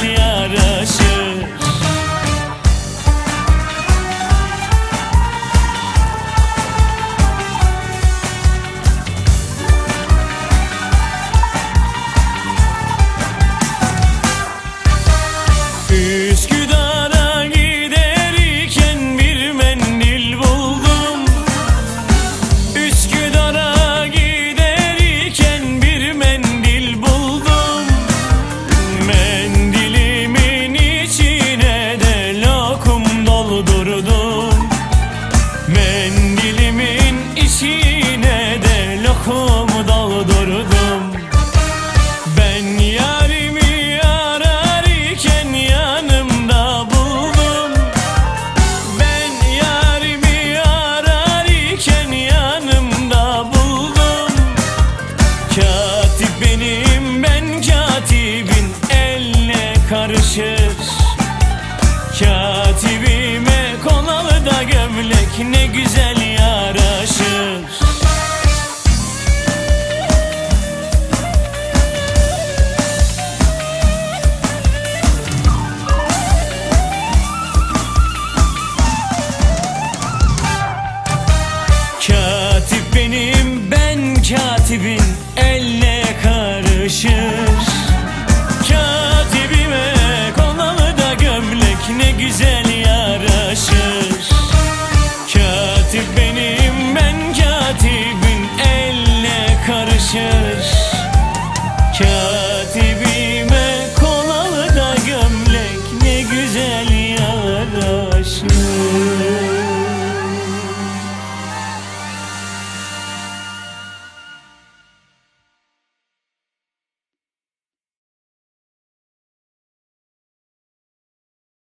güzel yaraşır da gömlek ne güzel yaraşır. Katip benim ben katibin elle karışır.